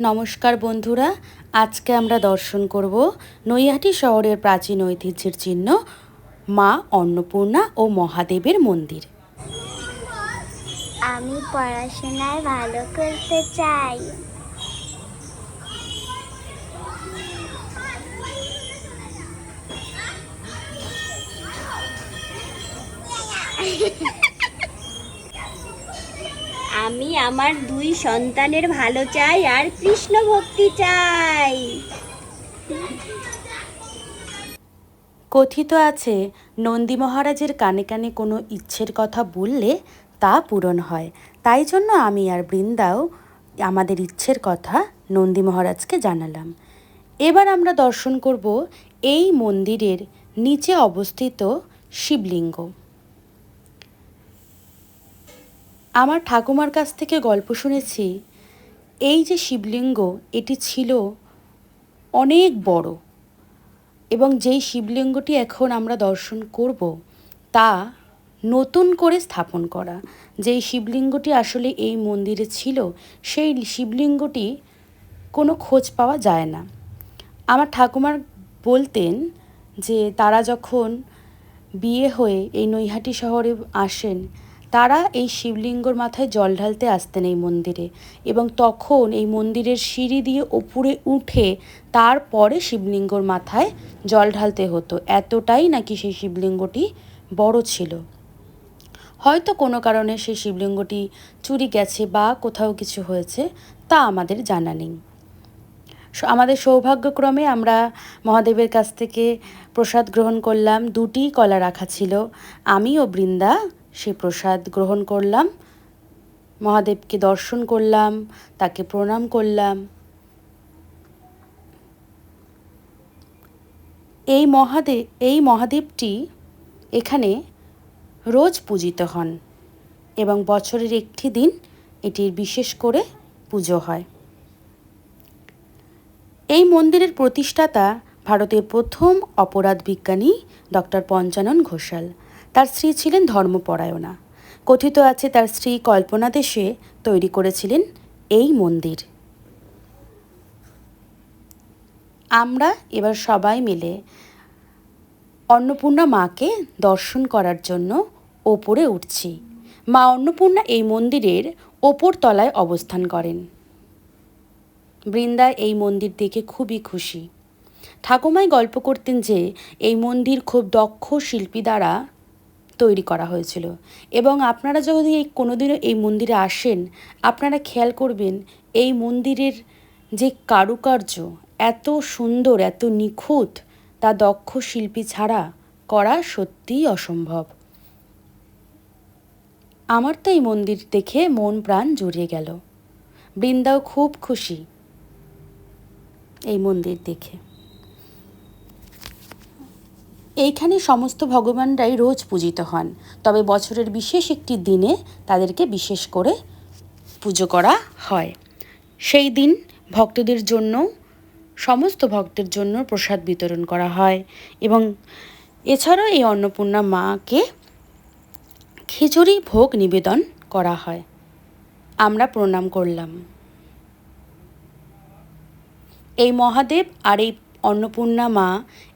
নমস্কার বন্ধুরা, আজকে আমরা দর্শন করব নৈহাটি শহরের প্রাচীন ঐতিহ্যের চিহ্ন, মা অন্নপূর্ণা ও মহাদেবের মন্দির। আমি পড়াশোনায় ভালো করতে চাই। আমি আমার দুই সন্তানের ভালো চাই আর কৃষ্ণ ভক্তি চাই। কথিত আছে, নন্দী মহারাজের কানে কানে কোনো ইচ্ছের কথা বললে তা পূরণ হয়। তাই জন্য আমি আর বৃন্দাও আমাদের ইচ্ছের কথা নন্দী মহারাজকে জানালাম। এবার আমরা দর্শন করব এই মন্দিরের নিচে অবস্থিত শিবলিঙ্গ। আমার ঠাকুমার কাছ থেকে গল্প শুনেছি, এই যে শিবলিঙ্গ, এটি ছিল অনেক বড় এবং যেই শিবলিঙ্গটি এখন আমরা দর্শন করব, তা নতুন করে স্থাপন করা। যেই শিবলিঙ্গটি আসলে এই মন্দিরে ছিল, সেই শিবলিঙ্গটি কোনো খোঁজ পাওয়া যায় না। আমার ঠাকুমার বলতেন যে, তারা যখন বিয়ে হয়ে এই নৈহাটি শহরে আসেন তারা এই শিবলিঙ্গর মাথায় জল ঢালতে আসতেন এই মন্দিরে এবং তখন এই মন্দিরের সিঁড়ি দিয়ে ওপরে উঠে তারপরে শিবলিঙ্গর মাথায় জল ঢালতে হতো। এতটাই নাকি সেই শিবলিঙ্গটি বড় ছিল। হয়তো কোনো কারণে সেই শিবলিঙ্গটি চুরি গেছে বা কোথাও কিছু হয়েছে তা আমাদের জানা নেই। আমাদের সৌভাগ্যক্রমে আমরা মহাদেবের কাছ থেকে প্রসাদ গ্রহণ করলাম। দুটি কলা রাখা ছিল, আমি ও বৃন্দা সেই প্রসাদ গ্রহণ করলাম, মহাদেবকে দর্শন করলাম, তাকে প্রণাম করলাম। এই মহাদেব এই মহাদেবটি এখানে রোজ পূজিত হন এবং বছরের একটি দিন এটির বিশেষ করে পুজো হয়। এই মন্দিরের প্রতিষ্ঠাতা ভারতের প্রথম অপরাধ বিজ্ঞানী ডক্টর পঞ্চানন ঘোষাল। তার স্ত্রী ছিলেন ধর্মপরায়ণা। কথিত আছে তার স্ত্রী কল্পনা দেশে তৈরি করেছিলেন এই মন্দির। আমরা এবার সবাই মিলে অন্নপূর্ণা মাকে দর্শন করার জন্য ওপরে উঠছি। মা অন্নপূর্ণা এই মন্দিরের ওপর তলায় অবস্থান করেন। বৃন্দা এই মন্দির দেখে খুবই খুশি। ঠাকুমাই গল্প করতেন যে, এই মন্দির খুব দক্ষ শিল্পী দ্বারা তৈরি করা হয়েছিল। এবং আপনারা যদি এই কোনোদিনও এই মন্দিরে আসেন, আপনারা খেয়াল করবেন, এই মন্দিরের যে কারুকার্য এত সুন্দর, এত নিখুঁত, তা দক্ষ শিল্পী ছাড়া করা সত্যিই অসম্ভব। আমার তো এই মন্দির দেখে মন প্রাণ জুড়িয়ে গেল। বৃন্দাও খুব খুশি এই মন্দির দেখে। এইখানে সমস্ত ভগবানরাই রোজ পূজিত হন। তবে বছরের বিশেষ একটি দিনে তাদেরকে বিশেষ করে পুজো করা হয়। সেই দিন ভক্তদের জন্য, সমস্ত ভক্তের জন্য প্রসাদ বিতরণ করা হয় এবং এছাড়াও এই অন্নপূর্ণা মাকে খিচুড়ি ভোগ নিবেদন করা হয়। আমরা প্রণাম করলাম। এই মহাদেব আর এই অন্নপূর্ণা মা,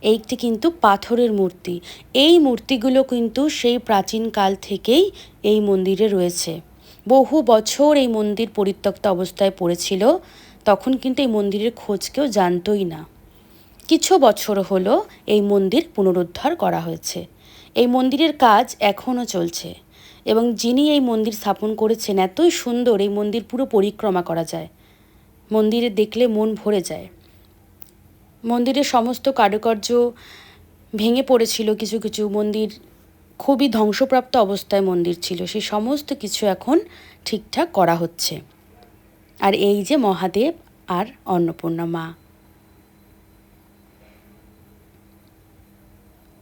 এইটি কিন্তু পাথরের মূর্তি। এই মূর্তিগুলো কিন্তু সেই প্রাচীনকাল থেকেই এই মন্দিরে রয়েছে। বহু বছর এই মন্দির পরিত্যক্ত অবস্থায় পড়েছিল, তখন কিন্তু এই মন্দিরের খোঁজ কেউ জানতই না। কিছু বছর হলো এই মন্দির পুনরুদ্ধার করা হয়েছে। এই মন্দিরের কাজ এখনও চলছে এবং যিনি এই মন্দির স্থাপন করেছেন, এতই সুন্দর এই মন্দির পুরো পরিক্রমা করা যায়। মন্দিরে দেখলে মন ভরে যায়। মন্দিরের সমস্ত কারুকার্য ভেঙে পড়েছিল কিছু কিছু মন্দির, খুবই ধ্বংসপ্রাপ্ত অবস্থায় মন্দির ছিল। সেই সমস্ত কিছু এখন ঠিকঠাক করা হচ্ছে। আর এই যে মহাদেব আর অন্নপূর্ণা মা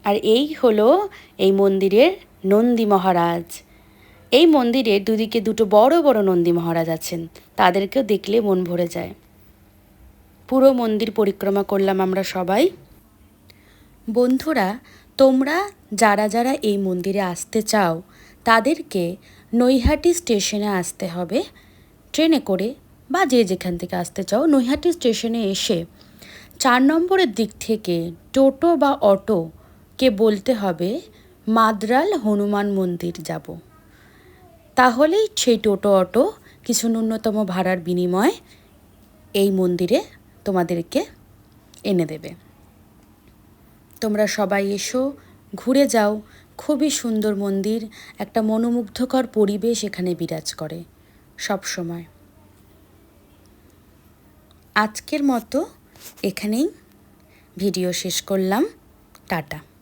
আর এই হলো এই মন্দিরের নন্দী মহারাজ। এই মন্দিরের দুদিকে দুটো বড় বড় নন্দী মহারাজ আছেন। তাদেরকেও দেখলে মন ভরে যায়। পুরো মন্দির পরিক্রমা করলাম আমরা সবাই। বন্ধুরা, তোমরা যারা যারা এই মন্দিরে আসতে চাও, তাদেরকে নৈহাটি স্টেশনে আসতে হবে। ট্রেনে করে বা যে যেখান থেকে আসতে চাও, নৈহাটি স্টেশনে এসে চার নম্বরের দিক থেকে টোটো বা অটোকে বলতে হবে, মাদ্রাল হনুমান মন্দির যাব। তাহলেই সেই টোটো অটো কিছু ন্যূনতম ভাড়ার বিনিময়ে এই মন্দিরে তোমাদেরকে এনে দেবে। তোমরা সবাই এসো, ঘুরে যাও। খুবই সুন্দর মন্দির, একটা মনোমুগ্ধকর পরিবেশ এখানে বিরাজ করে সব সময়। আজকের মতো এখানেই ভিডিও শেষ করলাম। টাটা।